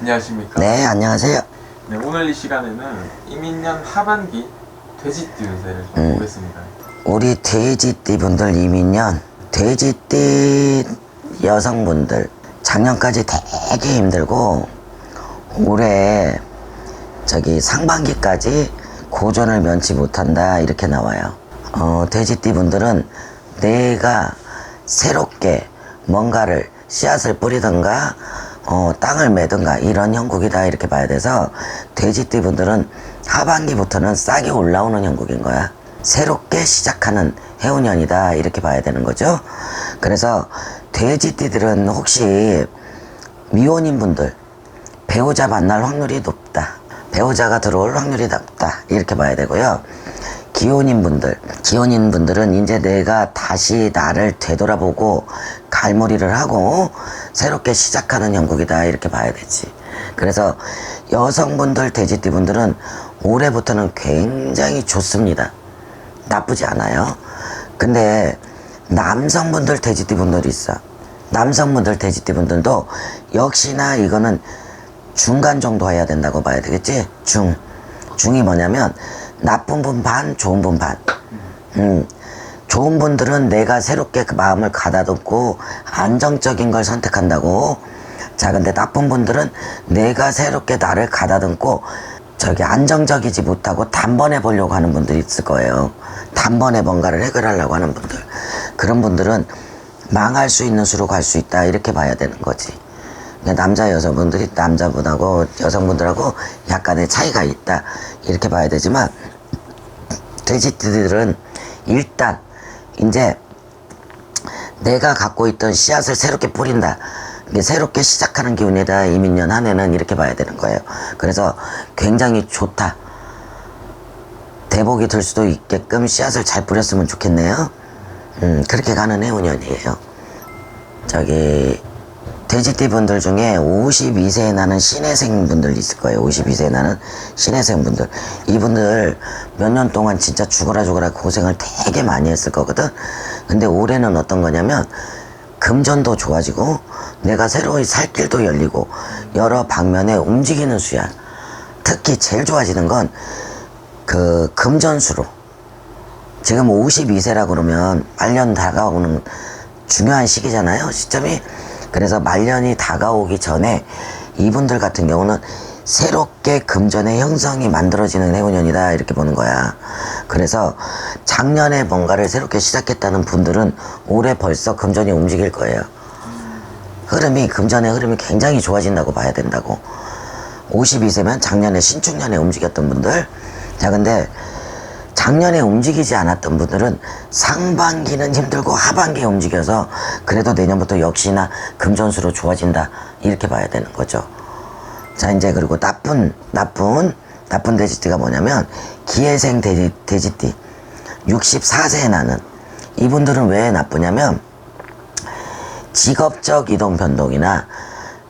안녕하십니까? 네, 안녕하세요. 네, 오늘 이 시간에는 이민년 하반기 돼지띠 운세를 좀 음. 보겠습니다. 우리 돼지띠 분들 이민년, 돼지띠 여성분들, 작년까지 되게 힘들고, 올해 저기 상반기까지 고전을 면치 못한다, 이렇게 나와요. 어, 돼지띠 분들은 내가 새롭게 뭔가를 씨앗을 뿌리든가, 어, 땅을 매든가, 이런 형국이다, 이렇게 봐야 돼서, 돼지띠 분들은 하반기부터는 싹이 올라오는 형국인 거야. 새롭게 시작하는 해운년이다, 이렇게 봐야 되는 거죠. 그래서 돼지띠들은 혹시 미혼인 분들, 배우자 만날 확률이 높다. 배우자가 들어올 확률이 높다. 이렇게 봐야 되고요. 기혼인 분들, 기혼인 분들은 이제 내가 다시 나를 되돌아보고 갈무리를 하고 새롭게 시작하는 형국이다. 이렇게 봐야 되지. 그래서 여성분들, 돼지띠 분들은 올해부터는 굉장히 좋습니다. 나쁘지 않아요. 근데 남성분들, 돼지띠 분들이 있어. 남성분들, 돼지띠 분들도 역시나 이거는 중간 정도 해야 된다고 봐야 되겠지? 중. 중이 뭐냐면 나쁜 분 반, 좋은 분 반. 음. 좋은 분들은 내가 새롭게 그 마음을 가다듬고 안정적인 걸 선택한다고. 자, 근데 나쁜 분들은 내가 새롭게 나를 가다듬고 저기 안정적이지 못하고 단번에 보려고 하는 분들이 있을 거예요. 단번에 뭔가를 해결하려고 하는 분들. 그런 분들은 망할 수 있는 수로 갈 수 있다. 이렇게 봐야 되는 거지. 남자 여성분들이 남자분하고 여성분들하고 약간의 차이가 있다. 이렇게 봐야 되지만 돼지띠들은 일단 이제 내가 갖고 있던 씨앗을 새롭게 뿌린다. 이게 새롭게 시작하는 기운이다. 이민년 한 해는 이렇게 봐야 되는 거예요. 그래서 굉장히 좋다. 대복이 될 수도 있게끔 씨앗을 잘 뿌렸으면 좋겠네요. 음, 그렇게 가는 해운년이에요. 저기, 돼지띠 분들 중에 52세에 나는 신혜생 분들 있을 거예요. 52세에 나는 신혜생 분들. 이분들 몇 년 동안 진짜 죽어라 죽어라 고생을 되게 많이 했을 거거든. 근데 올해는 어떤 거냐면 금전도 좋아지고 내가 새로이 살 길도 열리고 여러 방면에 움직이는 수야. 특히 제일 좋아지는 건 그 금전수로. 지금 52세라 그러면 말년 다가오는 중요한 시기잖아요. 시점이. 그래서 말년이 다가오기 전에 이분들 같은 경우는 새롭게 금전의 형성이 만들어지는 해운년이다 이렇게 보는 거야. 그래서 작년에 뭔가를 새롭게 시작했다는 분들은 올해 벌써 금전이 움직일 거예요. 흐름이 금전의 흐름이 굉장히 좋아진다고 봐야 된다고. 52세면 작년에 신축년에 움직였던 분들. 자, 근데 작년에 움직이지 않았던 분들은 상반기는 힘들고 하반기에 움직여서 그래도 내년부터 역시나 금전수로 좋아진다. 이렇게 봐야 되는 거죠. 자, 이제 그리고 나쁜, 나쁜, 나쁜 돼지띠가 뭐냐면 기회생 돼지, 돼지띠. 64세에 나는 이분들은 왜 나쁘냐면 직업적 이동 변동이나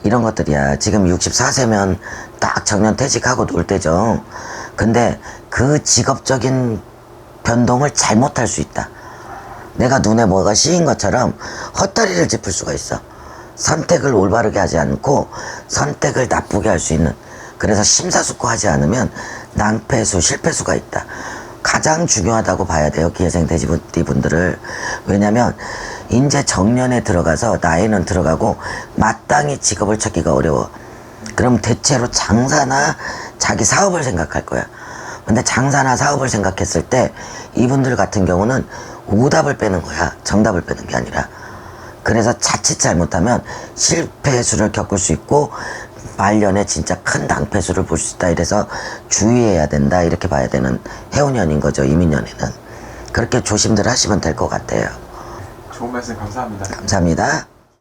이런 것들이야. 지금 64세면 딱 정년 퇴직하고 놀 때죠. 근데 그 직업적인 변동을 잘못할 수 있다. 내가 눈에 뭐가 씌인 것처럼 헛다리를 짚을 수가 있어. 선택을 올바르게 하지 않고 선택을 나쁘게 할 수 있는. 그래서 심사숙고하지 않으면 낭패수, 실패수가 있다. 가장 중요하다고 봐야 돼요. 기회생 돼지띠 분들을. 왜냐면 이제 정년에 들어가서 나이는 들어가고 마땅히 직업을 찾기가 어려워. 그럼 대체로 장사나 자기 사업을 생각할 거야. 근데 장사나 사업을 생각했을 때 이분들 같은 경우는 오답을 빼는 거야. 정답을 빼는 게 아니라. 그래서 자칫 잘못하면 실패수를 겪을 수 있고 말년에 진짜 큰 낭패수를 볼 수 있다. 이래서 주의해야 된다. 이렇게 봐야 되는 해운년인 거죠. 이민년에는. 그렇게 조심들 하시면 될 것 같아요. 좋은 말씀 감사합니다. 감사합니다.